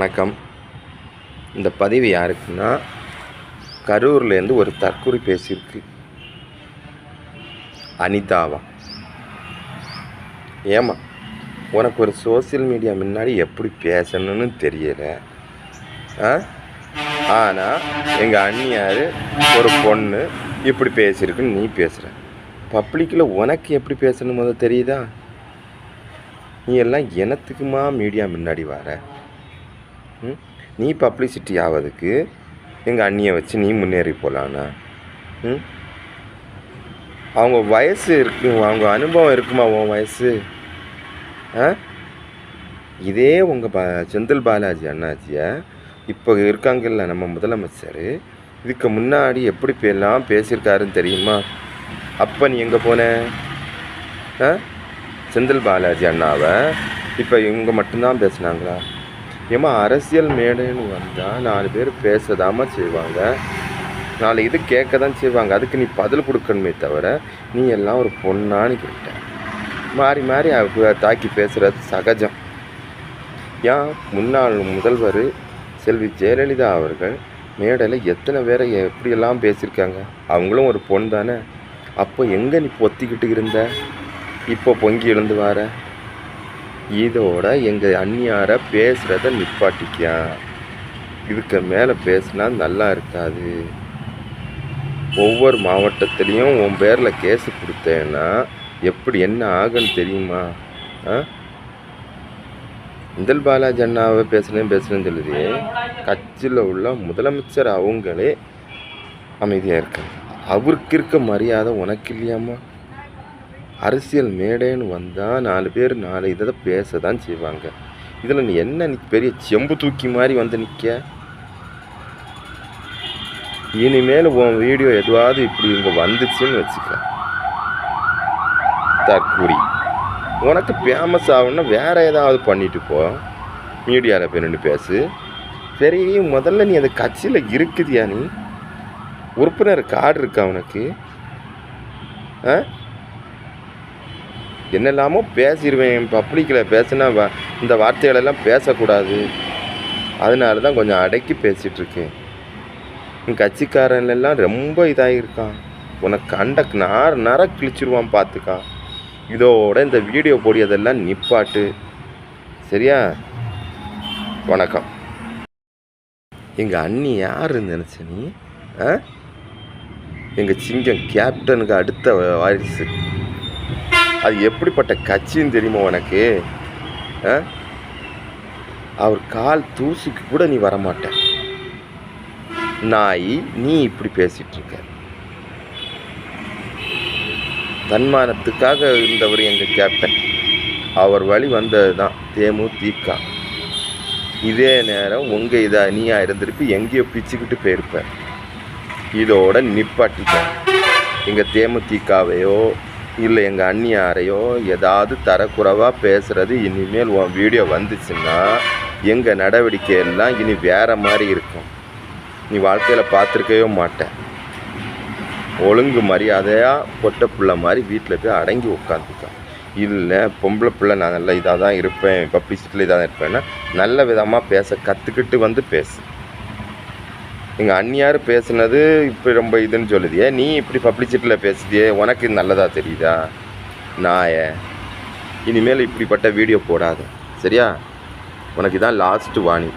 வணக்கம். இந்த பதிவு யாருக்குன்னா கரூர்லேருந்து ஒரு தற்கொலை பேசியிருக்கு. அனிதாவா. ஏமா உனக்கு ஒரு சோஷியல் மீடியா முன்னாடி எப்படி பேசணும்னு தெரியல. ஆ? ஆனால் எங்கள் அண்ணியார் ஒரு பொண்ணு இப்படி பேசியிருக்குன்னு நீ பேசுகிற பப்ளிக்கில் உனக்கு எப்படி பேசணும் முதல் தெரியுதா? நீ எல்லாம் எனத்துக்குமா மீடியா முன்னாடி வர? நீ பப்ளிசிட்டி ஆவதுக்கு எங்கள் அண்ணியை வச்சு நீ முன்னேறி போகலாண்ணா ம்? அவங்க வயசு இருக்கு அவங்க அனுபவம் இருக்குமா உன் வயசு? ஆ? இதே உங்கள் பா செந்தில் பாலாஜி அண்ணாச்சியை இப்போ இருக்காங்கல்ல நம்ம முதலமைச்சர் இதுக்கு முன்னாடி எப்படி இப்ப எல்லாம் பேசியிருக்காருன்னு தெரியுமா? அப்போ நீ எங்கே போன? ஆ? செந்தில் பாலாஜி அண்ணாவை இப்போ இவங்க மட்டும்தான் பேசுனாங்களா? ஏம்மா அரசியல் மேடைன்னு வந்தால் நாலு பேர் பேசதாம்மா செய்வாங்க. நாலு இது கேட்க தான் செய்வாங்க. அதுக்கு நீ பதில் கொடுக்கணுமே தவிர நீ எல்லாம் ஒரு பொண்ணான்னு கேட்ட. மாறி மாறி தாக்கி பேசுகிறது சகஜம். ஏன் முன்னாள் முதல்வர் செல்வி ஜெயலலிதா அவர்கள் மேடையில் எத்தனை பேரை எப்படியெல்லாம் பேசியிருக்காங்க? அவங்களும் ஒரு பொண்ணு தானே அப்போ எங்கே நீ பொத்திக்கிட்டு இருந்த? இப்போ பொங்கி எழுந்து வார? இதோட எங்கள் அந்நியாரை பேசுகிறத நிப்பாட்டிக்கியா? இதுக்கு மேலே பேசினா நல்லா இருக்காது. ஒவ்வொரு மாவட்டத்துலேயும் உன் பேரில் கேஸு கொடுத்தேன்னா எப்படி என்ன ஆகுன்னு தெரியுமா? ஆ? இந்தல் பாலாஜி அண்ணாவை பேசுனேன் பேசுனேன்னு சொல்லுது. கட்சியில் உள்ள முதலமைச்சர் அவங்களே அமைதியாக இருக்காங்க. அவருக்கு இருக்க மரியாதை உனக்கு இல்லையாம்மா? அரசியல் மேடைன்னு வந்தால் நாலு பேர் நாலு இதை பேச தான் செய்வாங்க. இதில் நீ என்ன நீ பெரிய செம்பு தூக்கி மாதிரி வந்து நிற்க இனிமேல் உன் வீடியோ எதுவாவது இப்படி இங்கே வந்துச்சுன்னு வச்சுக்க. தற்கூரி. உனக்கு ஃபேமஸ் ஆகணும்னா வேறு ஏதாவது பண்ணிட்டு போ. மீடியாவில் போய் நின்று பேசு. சரி முதல்ல நீ அந்த கட்சியில் இருக்குதியா நீ? உறுப்பினர் கார்டு இருக்கா உனக்கு? ஆ? என்னெல்லாமோ பேசிடுவேன் பப்ளிக்கில் பேசினா வ இந்த வார்த்தைகளெல்லாம் பேசக்கூடாது. அதனால தான் கொஞ்சம் அடக்கி பேசிகிட்ருக்கேன் கட்சிக்காரன்லாம் ரொம்ப இதாகிருக்கான் உனக்கு கண்டக் நார நர கிழிச்சிருவான் பார்த்துக்கா இதோட இந்த வீடியோ போடியதெல்லாம் நிப்பாட்டு. சரியா? வணக்கம். எங்கள் அண்ணி யாருன்னு நினச்ச நீ? ஆ? எங்கள் சிங்கம் கேப்டனுக்கு அடுத்த வாரிசு. அது எப்படிப்பட்ட கட்சின்னு தெரியுமா உனக்கு? அவர் கால் தூசிக்கு கூட நீ வரமாட்ட. நாய் நீ இப்படி பேசிகிட்ருக்க இருக்க தன்மானத்துக்காக இருந்தவர் எங்கள் கேப்டன். அவர் வழி வந்தது தான் தேமுதிக இதே நேரம் உங்கள் இதாக நீயா இருந்திருப்பி எங்கேயோ பிச்சுக்கிட்டு போயிருப்ப. இதோட நிப்பாட்டிக்க எங்கள் தேமுதிகவையோ இல்லை எங்கள் அண்ணியாரையோ ஏதாவது தரக்குறைவாக பேசுகிறது இனிமேல் உன் வீடியோ வந்துச்சுன்னா எங்கள் நடவடிக்கை எல்லாம் இனி வேறு மாதிரி இருக்கும். நீ வாழ்க்கையில் பார்த்துருக்கவே மாட்டேன் ஒழுங்கு மரியாதையாக பொட்ட பிள்ளை மாதிரி வீட்டில் போய் அடங்கி உட்காந்துக்க இல்லை பொம்பளை பிள்ளை நான் நல்ல இதாக தான் இருப்பேன் பப்ளிசிட்டியில் இதாக தான் இருப்பேன்னா நல்ல விதமாக பேச கற்றுக்கிட்டு வந்து பேசு. எங்கள் அண்ணியார் பேசுனது இப்போ ரொம்ப இதுன்னு சொல்லுதியே நீ இப்படி பப்ளிசிட்டியில் பேசுதியே? உனக்கு நல்லதாக நல்லதா தெரியுதா? நாய இனிமேல் இப்படிப்பட்ட வீடியோ போடாத. சரியா? உனக்கு இதான் லாஸ்ட்டு வாணி.